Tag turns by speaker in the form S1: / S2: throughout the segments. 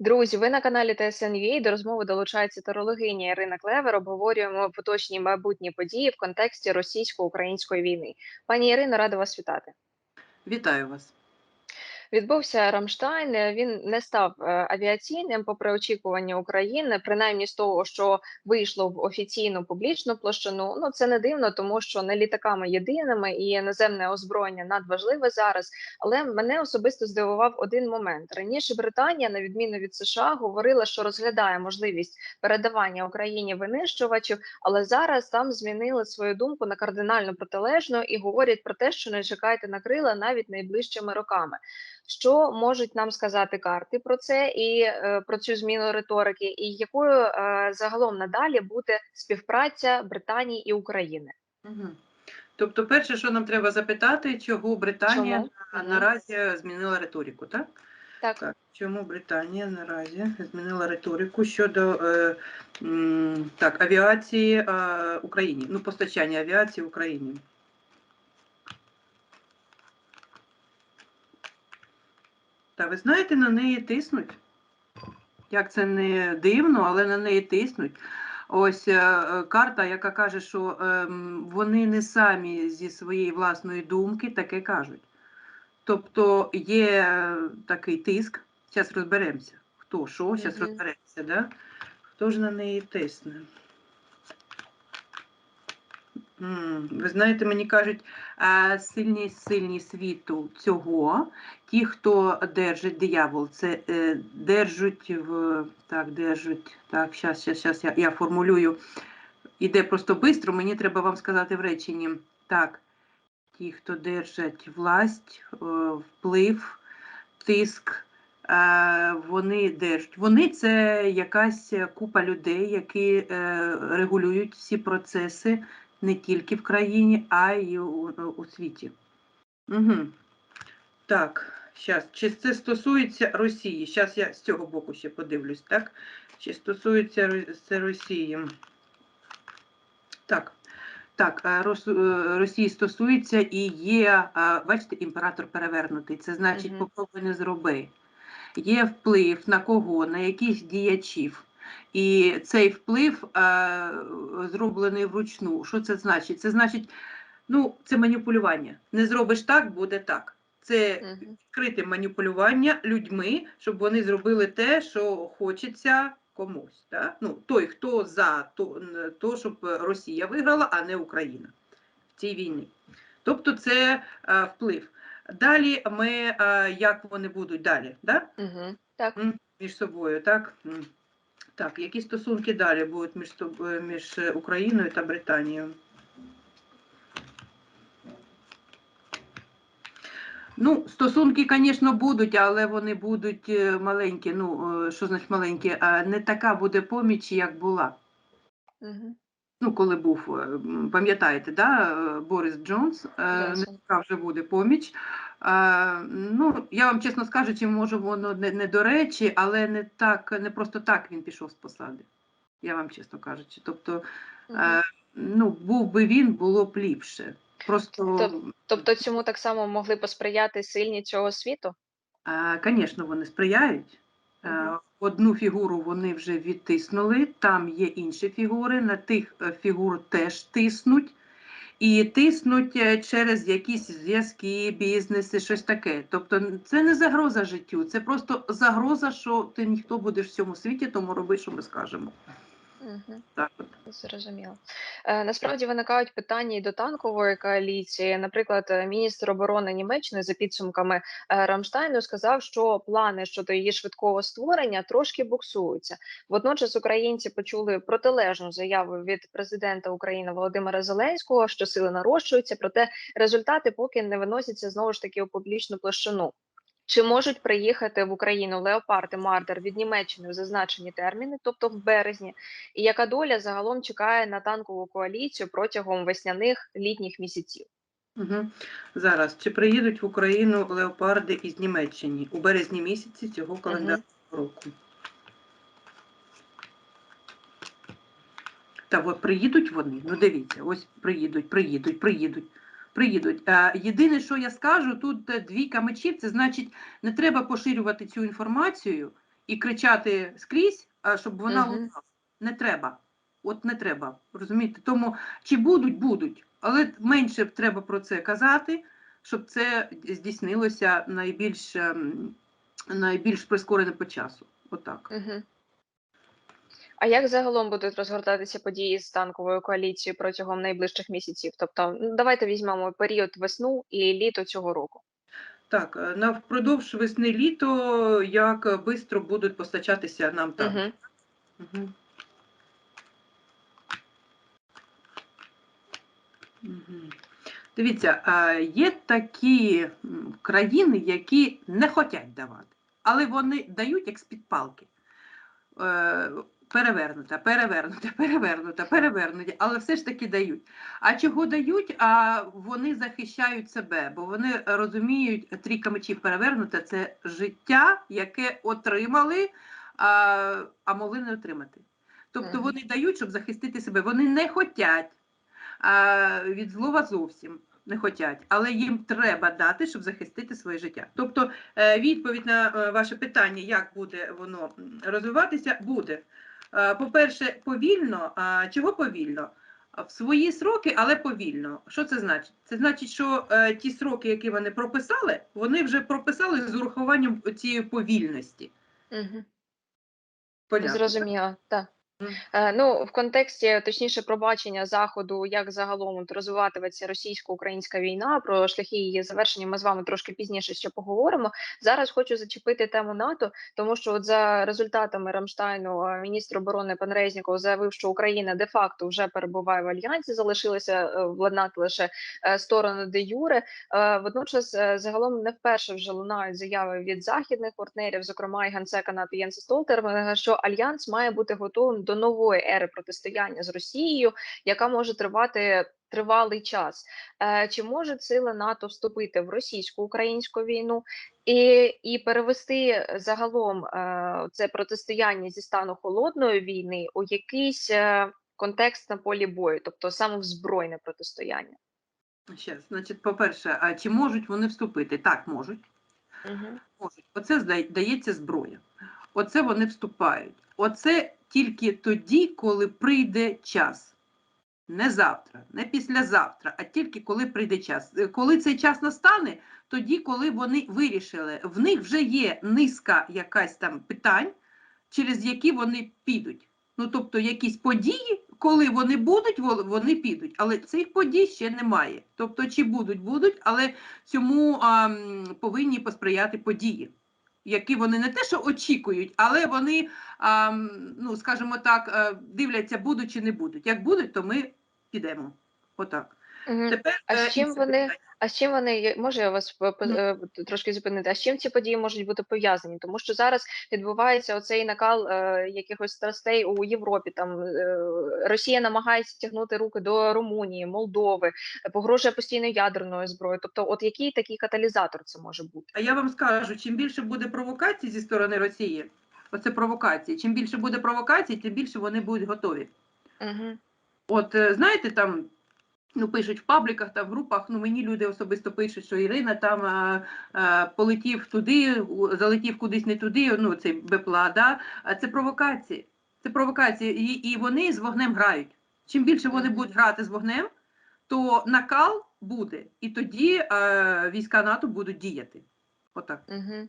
S1: Друзі, ви на каналі ТСНЮА. До розмови долучається тарологиня Ірина Клевер. Обговорюємо поточні майбутні події в контексті російсько-української війни. Пані Ірино, рада вас вітати.
S2: Вітаю вас.
S1: Відбувся Рамштайн. е, Він не став е, авіаційним, попри очікування України, принаймні з того, що вийшло в офіційну публічну площину. Ну це не дивно, тому що не літаками єдиними і наземне озброєння надважливе зараз. Але мене особисто здивував один момент. Раніше Британія, на відміну від США, говорила, що розглядає можливість передавання Україні винищувачів, але зараз там змінили свою думку на кардинально протилежну і говорять про те, що не чекайте на крила навіть найближчими роками. Що можуть нам сказати карти про це і е, про цю зміну риторики, і якою е, загалом надалі буде співпраця Британії і України?
S2: Угу. Тобто, перше, що нам треба запитати, чого Британія
S1: Чому?
S2: наразі змінила риторику, так?
S1: Так,
S2: Так. Чому Британія наразі змінила риторику щодо е, м, так, авіації е, Україні, ну, постачання авіації Україні? Та ви знаєте, на неї тиснуть. Як це не дивно, але на неї тиснуть. Ось е, е, карта, яка каже, що ем, вони не самі зі своєї власної думки таке кажуть. Тобто є е, такий тиск, зараз розберемося. Хто що, зараз
S1: Мгм.
S2: розберемося, да? хто ж на неї тисне. Ви знаєте, мені кажуть, сильні сильні світу цього, ті, хто держить диявол, це е, держать в так, держать. Так, щас, щас, щас я, я формулюю. Іде просто швидко, мені треба вам сказати в реченні. Так, ті, хто держать власть, е, вплив, тиск, е, вони держать. Вони це якась купа людей, які регулюють всі процеси не тільки в країні, а й у, у світі. Угу. Так, зараз. Чи це стосується Росії? Зараз я з цього боку ще подивлюсь, так? Чи стосується це Росії? Так. Так, е, Рос- е, Росії стосується і є, е, бачите, імператор перевернутий. Це значить, попробуй не зроби. Є вплив на кого, на яких діячів. І цей вплив е, зроблений вручну. Що це значить? Це значить, ну, це маніпулювання. Не зробиш так, буде так. Це відкрите маніпулювання людьми, щоб вони зробили те, що хочеться комусь. Да? Ну, той, хто за то, то, щоб Росія виграла, а не Україна в цій війні. Тобто це е, вплив. Далі ми, е, як вони будуть далі, да?
S1: Мгм. так.
S2: Між собою, так? Так, які стосунки далі будуть між, між е, Україною та Британією? Ну, стосунки, звісно, будуть, але вони будуть е, маленькі. Ну, е, що значить маленькі? Не така буде поміч, як була.
S1: Мгм.
S2: Ну, коли був, е, пам'ятаєте, да, е, Борис Джонс, е, не така вже буде поміч. Ну, я вам чесно скажу, чи може воно не, не до речі, але не так, не просто так він пішов з посади. Я вам чесно кажучи. Тобто, ну, був би він, було б ліпше. Просто,
S1: Тобто цьому так само могли посприяти сильні цього світу?
S2: звісно, вони сприяють.
S1: Мгм.
S2: Одну фігуру вони вже відтиснули, там є інші фігури, на тих е, фігур теж тиснуть. І тиснуть е, через якісь зв'язки, бізнеси, щось таке. Тобто це не загроза життю, це просто загроза, що ти ніхто будеш в цьому світі, тому роби, що ми скажемо.
S1: Угу.
S2: Так от.
S1: Зрозуміло. Е, Насправді виникають питання і до танкової коаліції. Наприклад, е, міністр оборони Німеччини за підсумками е, Рамштайну сказав, що плани щодо її швидкого створення трошки буксуються. Водночас українці почули протилежну заяву від президента України Володимира Зеленського, що сили нарощуються, проте результати поки не виносяться знову ж таки у публічну площину. Чи можуть приїхати в Україну леопард і мардер від Німеччини в зазначені терміни, тобто в березні? І яка доля загалом чекає на танкову коаліцію протягом весняних літніх місяців?
S2: Угу. Зараз чи приїдуть в Україну леопарди із Німеччини у березні місяці цього календарного року? Та приїдуть вони, ну дивіться, ось приїдуть, приїдуть, приїдуть. Приїдуть. Е, Єдине, що я скажу, тут е, двійка мечів, це значить, не треба поширювати цю інформацію і кричати скрізь, а щоб вона
S1: Мгм.
S2: лунала. Не треба. От не треба. Розумієте? Тому чи будуть, будуть, але менше треба про це казати, щоб це здійснилося найбільш, ем, найбільш прискорено по часу. Отак.
S1: Угу. А як загалом будуть розгортатися події з танковою коаліцією протягом найближчих місяців? Тобто, давайте візьмемо період весну і літо цього року.
S2: Так, е, впродовж весни літо як швидко будуть постачатися нам там.
S1: Угу.
S2: Мгм. Дивіться, є такі країни, які не хочуть давати, але вони дають як з-під палки. Перевернута, перевернута, перевернута, перевернута, але все ж таки дають. А чого дають? А вони захищають себе, бо вони розуміють, трійка мечів перевернута це життя, яке отримали, а, а могли не отримати. Тобто вони дають, щоб захистити себе. Вони не хочуть а, від злова зовсім не хочуть, але їм треба дати, щоб захистити своє життя. Тобто е, відповідь на е, ваше питання, як буде воно розвиватися, буде. Е, По-перше, повільно. Чого повільно? В свої сроки, але повільно. Що це значить? Це значить, що е, ті сроки, які вони прописали, вони вже прописали з урахуванням цієї повільності.
S1: Угу.
S2: Понятно.
S1: Зрозуміло, так. Е, Ну, в контексті, точніше, пробачення заходу, як загалом розвиватиметься російсько-українська війна, про шляхи її завершення ми з вами трошки пізніше ще поговоримо. Зараз хочу зачепити тему НАТО, тому що от за результатами Рамштайну міністр оборони пан Резніков заявив, що Україна де-факто вже перебуває в альянсі, залишилося е, владнати лише е, сторону де юре. Водночас, загалом не вперше вже лунають заяви від західних партнерів, зокрема і генсека НАТО Єнса Столтермана, що альянс має бути готовим до нової ери протистояння з Росією, яка може тривати. Тривалий час Е, чи може сила НАТО вступити в російсько-українську війну і, і перевести загалом е, це протистояння зі стану холодної війни у якийсь е, контекст на полі бою, тобто саме в збройне протистояння?
S2: Щас, значить, по-перше, а чи можуть вони вступити? Так, можуть.
S1: Угу.
S2: можуть. Оце зда- дається зброя. Оце вони вступають. Оце тільки тоді, коли прийде час. Не завтра, не післязавтра, а тільки коли прийде час. Е, Коли цей час настане, тоді, коли вони вирішили, в них вже є низка якась там питань, через які вони підуть. Ну, тобто якісь події, коли вони будуть, вони підуть. Але цих подій ще немає. Тобто, чи будуть, будуть, але цьому а, повинні посприяти події, які вони не те, що очікують, але вони, ну скажімо так, е, дивляться, будуть чи не будуть. Як будуть, то ми підемо. Отак.
S1: Угу.
S2: Тепер
S1: А з
S2: е,
S1: чим вони-. А з чим вони може я вас е, трошки зупинити? А з чим ці події можуть бути пов'язані? Тому що зараз відбувається оцей накал е, якихось страстей у Європі. Там е, Росія намагається тягнути руки до Румунії, Молдови, е, погрожує постійно ядерною зброєю. Тобто, от який такий каталізатор це може бути?
S2: А я вам скажу, чим більше буде провокацій зі сторони Росії, оце провокації, чим більше буде провокацій, тим більше вони будуть готові.
S1: Угу.
S2: От е, знаєте, там ну пишуть в пабліках та в групах. Ну мені люди особисто пишуть, що Ірина там е, е, полетів туди, залетів кудись не туди. Ну цей бепла, да? А це провокації. Це провокації, і, і вони з вогнем грають. Чим більше вони будуть грати з вогнем, то накал буде, і тоді е, війська НАТО будуть діяти. Отак.
S1: Угу.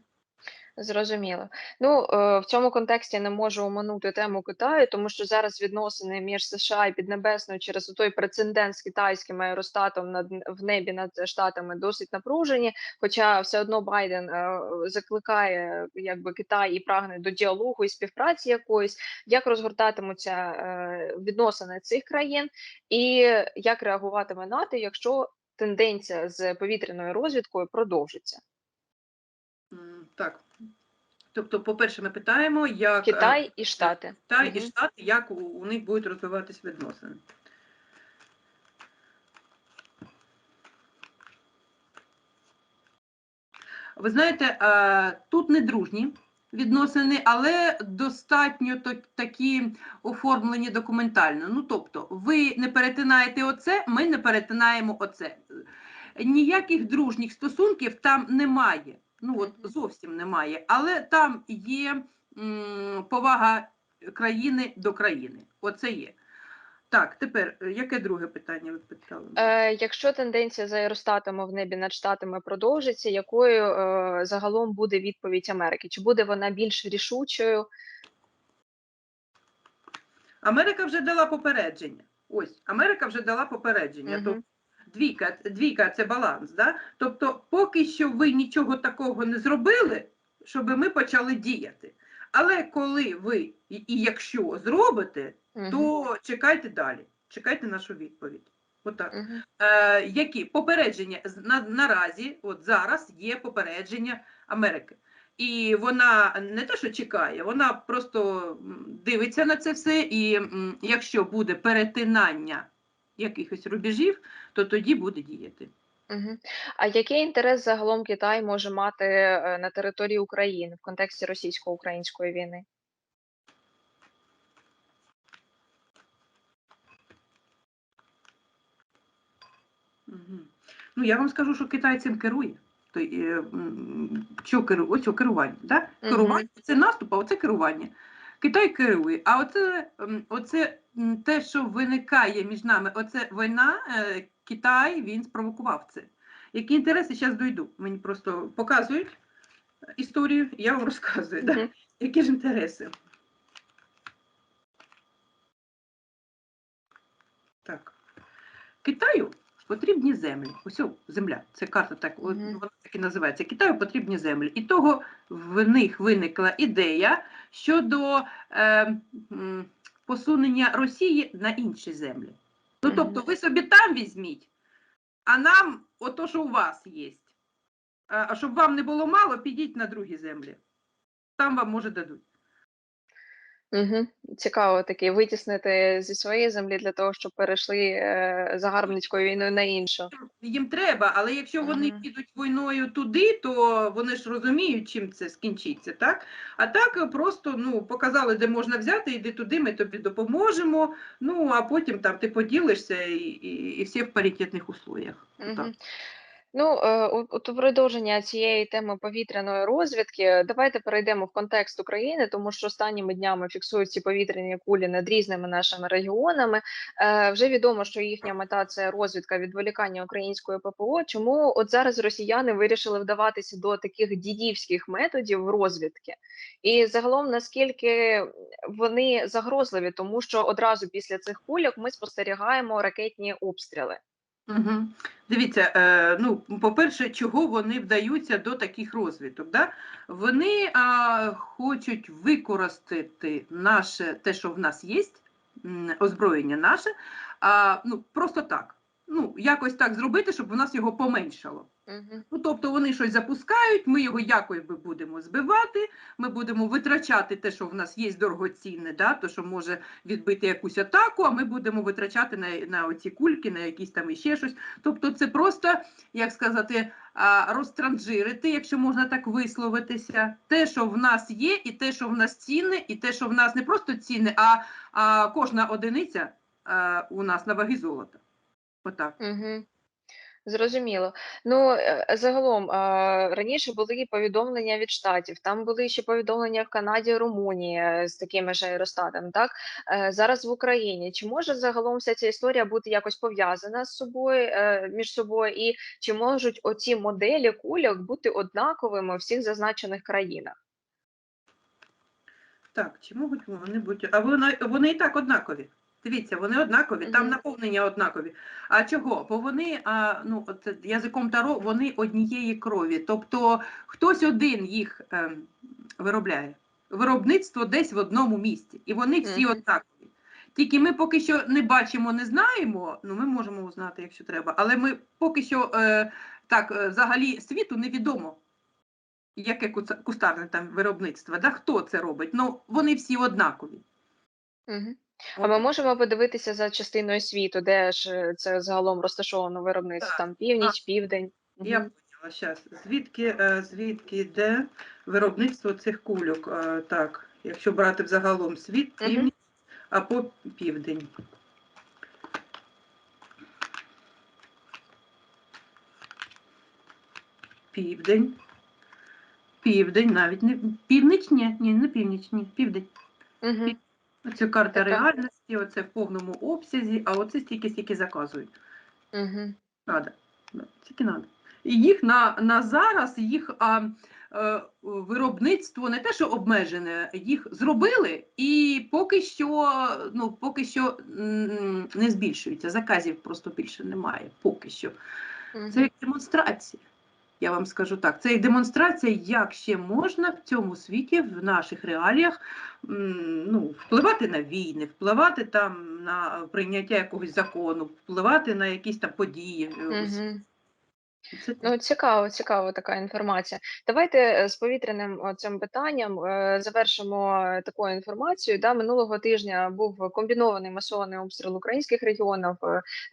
S1: Зрозуміло. Ну е, в цьому контексті не можу оминути тему Китаю, тому що зараз відносини між США і Піднебесною через той прецедент з китайським аеростатом над в небі над штатами досить напружені. Хоча все одно Байден е, закликає якби Китай і прагне до діалогу і співпраці якоїсь. Як розгортатимуться е, відносини цих країн, і як реагуватиме НАТО, якщо тенденція з повітряною розвідкою продовжиться?
S2: Так. Тобто, по-перше, ми питаємо, як е,
S1: Китай і Штати.
S2: Китай і Штати, як у, у них будуть розвиватися відносини. Ви знаєте, е, тут не дружні відносини, але достатньо такі оформлені документально. Ну, тобто, ви не перетинаєте оце, ми не перетинаємо оце. Ніяких дружніх стосунків там немає. Ну, от зовсім немає. Але там є м, повага країни до країни. Оце є. Так, тепер е, яке друге питання ви питали?
S1: Е, якщо тенденція за аеростатами в небі над штатами продовжиться, якою е, загалом буде відповідь Америки? Чи буде вона більш рішучою?
S2: Америка вже дала попередження. Ось, Америка вже дала попередження.
S1: Мгм.
S2: Двійка, двійка це баланс. Да? Тобто, поки що ви нічого такого не зробили, щоб ми почали діяти. Але коли ви і якщо зробите,
S1: Мгм,
S2: то чекайте далі. Чекайте нашу відповідь. Отак.
S1: мгм,
S2: Е, які попередження на, наразі, от зараз є попередження Америки. І вона не те, що чекає, вона просто дивиться на це все, і якщо буде перетинання якихось рубежів, то тоді буде діяти.
S1: А який інтерес загалом Китай може мати е, на території України в контексті російсько-української війни?
S2: Ну, я вам скажу, що Китай цим керує. То, е, що керу, ось керування. Да? Керування це наступ, а оце керування. Китай керує. А оце, оце те, що виникає між нами, оце війна, е, Китай він спровокував це. Які інтереси зараз дойду? Мені просто показують історію, я вам розказую. Да? Які ж інтереси? Так. Китаю потрібні землі. Ось земля. Це карта так, от
S1: Мгм.
S2: вона так і називається. Китаю потрібні землі. І того в них виникла ідея щодо е, посунення Росії на інші землі. Ну, тобто, ви собі там візьміть, а нам ото, що у вас є. А щоб вам не було мало, підіть на другі землі. Там вам може дадуть.
S1: Мгм. Цікаво таки витіснити зі своєї землі для того, щоб перейшли е, загарбницькою війною на іншу.
S2: Їм треба, але якщо вони
S1: Мгм.
S2: підуть війною туди, то вони ж розуміють, чим це скінчиться, так? А так е, просто ну, показали, де можна взяти, іди туди, ми тобі допоможемо. Ну а потім там ти поділишся і, і, і всі в паритетних условиях. Отак.
S1: Мгм. Ну, е, от у продовження цієї теми повітряної розвідки, давайте перейдемо в контекст України, тому що останніми днями фіксують ці повітряні кулі над різними нашими регіонами. Е, Вже відомо, що їхня мета це розвідка відволікання української ППО. Чому от зараз росіяни вирішили вдаватися до таких дідівських методів розвідки? І загалом наскільки вони загрозливі, тому що одразу після цих кульок ми спостерігаємо ракетні обстріли.
S2: Угу. Дивіться, е, ну, по-перше, чого вони вдаються до таких розвиток? Да? Вони е, хочуть використати наше, те, що в нас є, озброєння наше, е, ну, просто так. Ну, якось так зробити, щоб в нас його поменшало. Ну, тобто вони щось запускають, ми його якось би будемо збивати, ми будемо витрачати те, що в нас є дорогоцінне, да, то, що може відбити якусь атаку, а ми будемо витрачати на, на оці кульки, на якісь там іще щось. Тобто це просто, як сказати, розтранжирити, якщо можна так висловитися, те, що в нас є, і те, що в нас цінне, і те, що в нас не просто цінне, а, а кожна одиниця а, у нас на ваги золота. Отак.
S1: Мгм. Зрозуміло. Ну, е, загалом, раніше були повідомлення від штатів, там були ще повідомлення в Канаді, Румунії е, з такими ж аеростатами, так? Е, Зараз в Україні. Чи може загалом вся ця історія бути якось пов'язана з собою, між собою, і чи можуть оці моделі кульок бути однаковими у всіх зазначених країнах?
S2: Так, чи можуть вони бути? А вони, вони і так однакові. Дивіться, вони однакові, там наповнення однакові. А чого? Бо вони, а, ну, от е, язиком таро, вони однієї крові. Тобто хтось один їх ем, виробляє. Виробництво десь в одному місці. І вони всі однакові. Тільки ми поки що не бачимо, не знаємо, ну ми можемо узнати, якщо треба, але ми поки що е, так, е, взагалі світу невідомо яке кустарне там виробництво, да, хто це робить. Ну, вони всі однакові.
S1: Мгм. А ми можемо подивитися за частиною світу, де ж е, це загалом розташовано виробництво, там північ, південь.
S2: Я
S1: Мгм.
S2: поняла, зараз. Звідки, е, звідки йде виробництво цих кульок? Е, Так, якщо брати взагалом світ,
S1: Мгм.
S2: північ або південь. Південь. південь, навіть не північ, ні, ні, не північ, ні, південь.
S1: Угу.
S2: Оце карта
S1: Така.
S2: реальності, оце в повному обсязі, а оце стільки, стільки заказують.
S1: Угу.
S2: Надо. Да, надо. І їх на, на зараз, їх а, е, виробництво не те, що обмежене, їх зробили і поки що, ну, поки що м, не збільшується. Заказів просто більше немає. Поки що. Це як демонстрація. Я вам скажу так, це і демонстрація, як ще можна в цьому світі, в наших реаліях ну, впливати на війни, впливати там на прийняття якогось закону, впливати на якісь там події.
S1: Угу.
S2: Це
S1: Ну, цікаво, цікаво така інформація. Давайте е, з повітряним о, цим питанням е, завершимо е, такою інформацією. Да, минулого тижня був комбінований масований обстріл українських регіонів.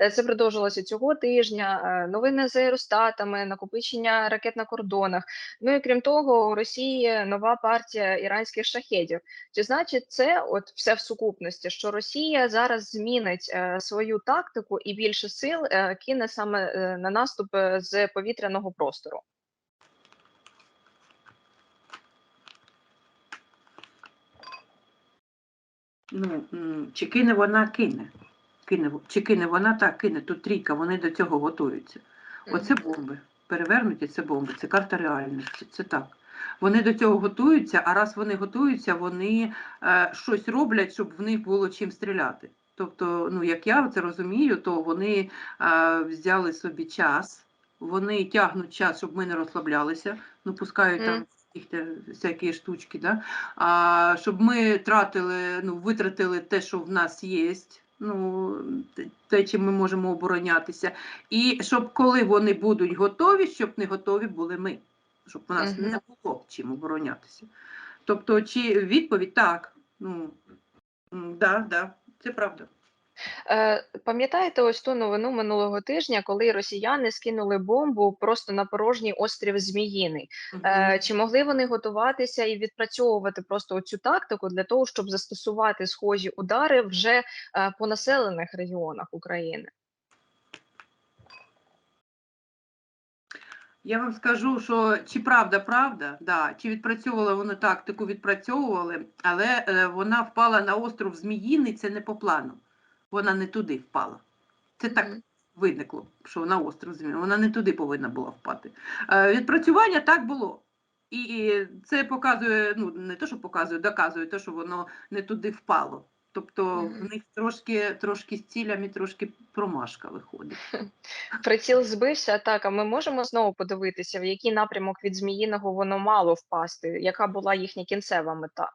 S1: Е, Це продовжилося цього тижня. Е, Новини з аеростатами, накопичення ракет на кордонах. Ну і крім того, у Росії нова партія іранських шахедів. Чи значить це, от все в сукупності, що Росія зараз змінить е, свою тактику і більше сил е, кине саме е, на наступ е, з повітряного простору?
S2: Ну, чи кине вона кине. кине. Чи кине вона так кине, тут трійка, вони до цього готуються. Оце бомби. Перевернуті це бомби, це карта реальності. Це так. Вони до цього готуються, а раз вони готуються, вони е, щось роблять, щоб в них було чим стріляти. Тобто, ну як я це розумію, то вони е, взяли собі час, вони тягнуть час, щоб ми не розслаблялися, ну пускають там
S1: Мгм.
S2: всякі штучки, да? а, щоб ми тратили, ну, витратили те, що в нас є, ну, те- чим ми можемо оборонятися. І щоб коли вони будуть готові, щоб не готові були ми, щоб у нас
S1: Мгм.
S2: не було чим оборонятися. Тобто, чи відповідь так, ну, да, да, це правда.
S1: Е, Пам'ятаєте ось ту новину минулого тижня, коли росіяни скинули бомбу просто на порожній острів Зміїний? Е, Чи могли вони готуватися і відпрацьовувати просто цю тактику для того, щоб застосувати схожі удари вже е, по населених регіонах України?
S2: Я вам скажу, що чи правда, правда, да, чи відпрацьовували вони тактику, відпрацьовували, але е, вона впала на остров Зміїний, це не по плану. Вона не туди впала. Це так виникло, що на остров Зміїний. Вона не туди повинна була впати. Е, відпрацювання так було. І, і це показує, ну не те, що показує, доказує те, що воно не туди впало. Тобто в них трошки, трошки з цілями, трошки промашка виходить.
S1: Приціл збився, так, а ми можемо знову подивитися, в який напрямок від Зміїного воно мало впасти, яка була їхня кінцева мета?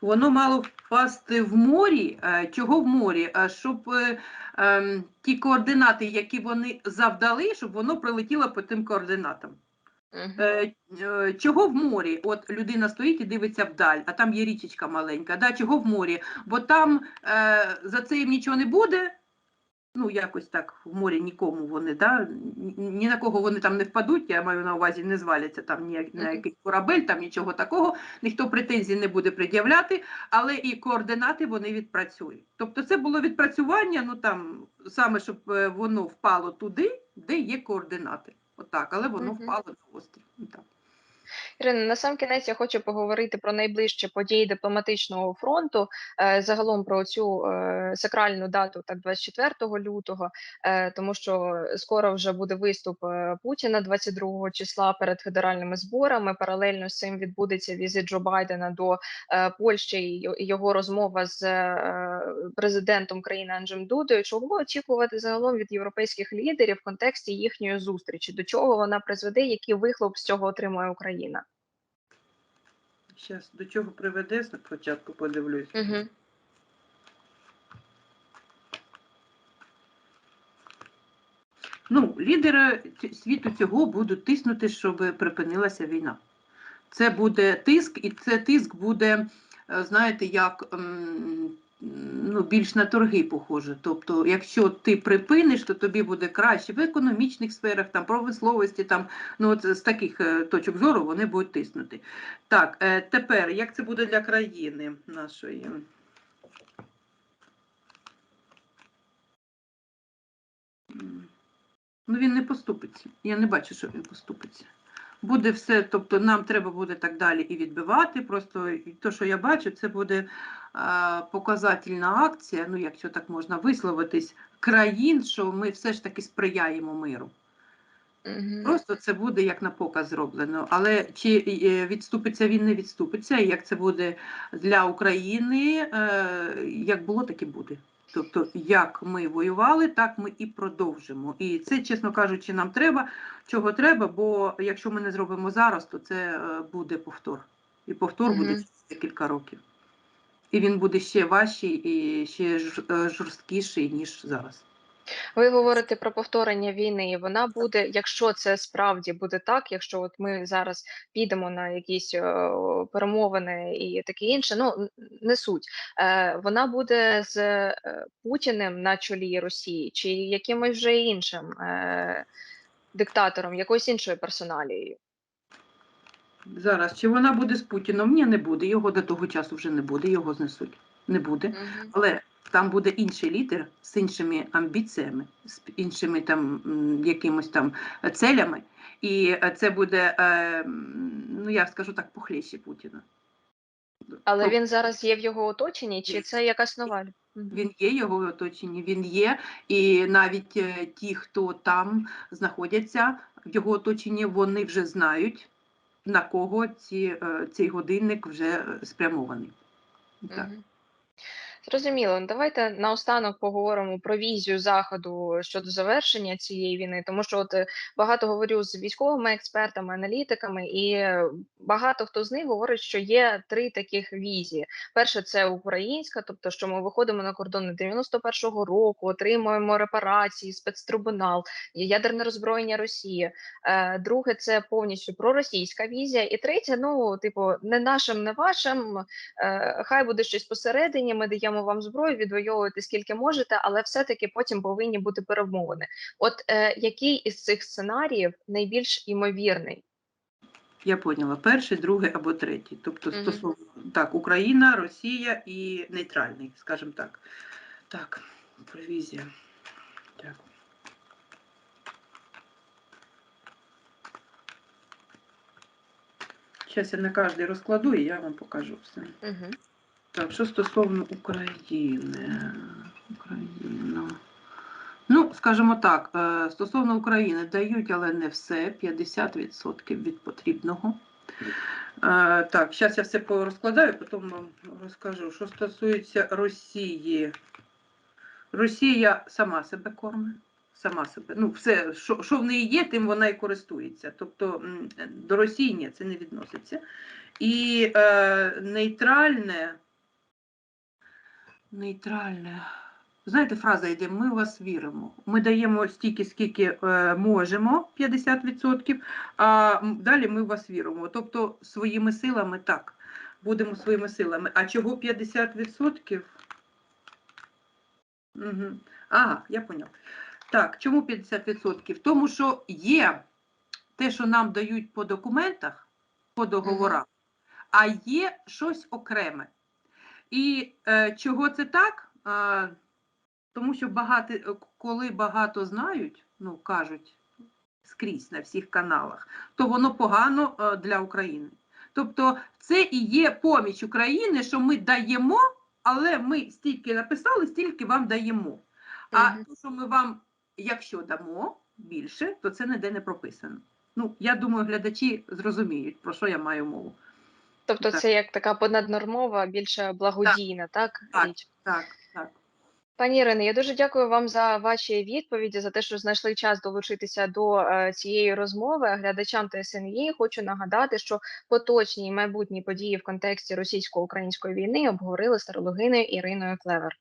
S2: Воно мало впасти в морі. Е, Чого в морі? Е, Щоб е, ем, ті координати, які вони завдали, щоб воно прилетіло по тим координатам. Е, Чого в морі? От людина стоїть і дивиться вдаль, а там є річечка маленька. Да? Чого в морі? Бо там е, за цим нічого не буде. Ну, якось так в морі нікому вони, да? ні, на кого вони там не впадуть, я маю на увазі, не зваляться там ні, на якийсь корабель, там нічого такого, ніхто претензій не буде пред'являти, але і координати вони відпрацюють. Тобто це було відпрацювання, ну там саме щоб е, воно впало туди, де є координати. Отак, але воно впало на острів. Так.
S1: Ірина, на сам кінець я хочу поговорити про найближчі події дипломатичного фронту, е, загалом про цю е, сакральну дату, так 24 лютого, е, тому що скоро вже буде виступ Путіна 22 числа перед федеральними зборами. Паралельно з цим відбудеться візит Джо Байдена до Польщі і його розмова з президентом країни Анджем Дудою. Чого очікувати загалом від європейських лідерів в контексті їхньої зустрічі? До чого вона призведе? Який вихлоп з цього отримує Україна?
S2: Зараз до чого приведе, спочатку подивлюсь.
S1: Угу.
S2: Ну, лідери світу цього будуть тиснути, щоб припинилася війна. Це буде тиск, і це тиск буде, е, знаєте, як ну, більш на торги похоже. Тобто, якщо ти припиниш, то тобі буде краще в економічних сферах, там, промисловості, там, ну, от з таких е, точок зору вони будуть тиснути. Так, е, тепер, як це буде для країни нашої? Ну, він не поступиться. Я не бачу, що він поступиться. Буде все, тобто нам треба буде так далі і відбивати. Просто те, що я бачу, це буде показательна акція, ну якщо так можна висловитись, країн, що ми все ж таки сприяємо миру. Просто це буде як на показ зроблено. Але чи е, відступиться він, не відступиться, як це буде для України, е, як було, так і буде. Тобто, як ми воювали, так ми і продовжимо. І це, чесно кажучи, нам треба, чого треба, бо якщо ми не зробимо зараз, то це е, буде повтор. І повтор буде
S1: Мгм.
S2: через декілька років. І він буде ще важчий і ще жорсткіший, ніж зараз.
S1: Ви говорите про повторення війни, і вона буде, якщо це справді буде так, якщо от ми зараз підемо на якісь е, перемовини і таке інше, ну не суть. Е, вона буде з е, Путіним на чолі Росії чи якимось вже іншим диктатором, якоюсь іншою персоналією.
S2: Зараз чи вона буде з Путіном? Ні, не буде. Його до того часу вже не буде, його знесуть. Не буде.
S1: Мгм.
S2: Але там буде інший лідер з іншими амбіціями, з іншими там якимось там целями. І це буде, е, ну я скажу так, похлеще Путіна.
S1: Але
S2: Тобто
S1: він зараз є в його оточенні, чи це якась нова?
S2: Він є його оточенні, він є, і навіть е, ті, хто там знаходяться в його оточенні, вони вже знають, на кого ці, е, цей годинник вже спрямований. Так.
S1: Мгм. Зрозуміло. Ну, Давайте наостанок поговоримо про візію заходу щодо завершення цієї війни, тому що от е, багато говорю з військовими експертами, аналітиками, і багато хто з них говорить, що є три таких візії. Перше, це українська, тобто, що ми виходимо на кордони 91-го року, отримуємо репарації, спецтрибунал, ядерне роззброєння Росії. Е, Друге, це повністю проросійська візія. І третє, ну, типу, не нашим, не вашим. Е, Хай буде щось посередині. Ми даємо вам зброю, відвоювати скільки можете, але все-таки потім повинні бути перемовини. От е, який із цих сценаріїв найбільш імовірний?
S2: Я поняла. Перший, другий або третій. Тобто,
S1: Мгм.
S2: стосовно так, Україна, Росія і нейтральний, скажімо так. Так, провізія. Так. Зараз я на кожний розкладу і я вам покажу все.
S1: Угу.
S2: Так, що стосовно України. Україна. Ну, скажімо так, е, стосовно України дають, але не все, 50% від потрібного. Е, Так, зараз я все порозкладаю, потім розкажу. Що стосується Росії, Росія сама себе кормить. Сама себе. Ну, все, що, що в неї є, тим вона і користується. Тобто до Росії ні, це не відноситься. І е, нейтральне, нейтральне. Знаєте, фраза йде: ми в вас віримо. Ми даємо стільки, скільки е, можемо, 50%, а далі ми в вас віримо. Тобто своїми силами так, будемо своїми силами. А чого 50%? Угу. Ага, я поняв. Так, чому 50%? Тому що є те, що нам дають по документах, по договорах, а є щось окреме. І е, чого це так? Е, тому що багато, е, коли багато знають, ну кажуть скрізь на всіх каналах, то воно погано е, для України. Тобто це і є поміч України, що ми даємо, але ми стільки написали, стільки вам даємо. А то, що ми вам, якщо дамо більше, то це ніде не прописано. Ну, я думаю, глядачі зрозуміють, про що я маю мову.
S1: Тобто,
S2: Так.
S1: це як така понаднормова, більше благодійна, так,
S2: Так.
S1: річ.
S2: Так, так.
S1: Пані Ірине, я дуже дякую вам за ваші відповіді, за те, що знайшли час долучитися до е, цієї розмови. Глядачам ТСНЄ хочу нагадати, що поточні і майбутні події в контексті російсько-української війни обговорили старологиною Іриною Клевер.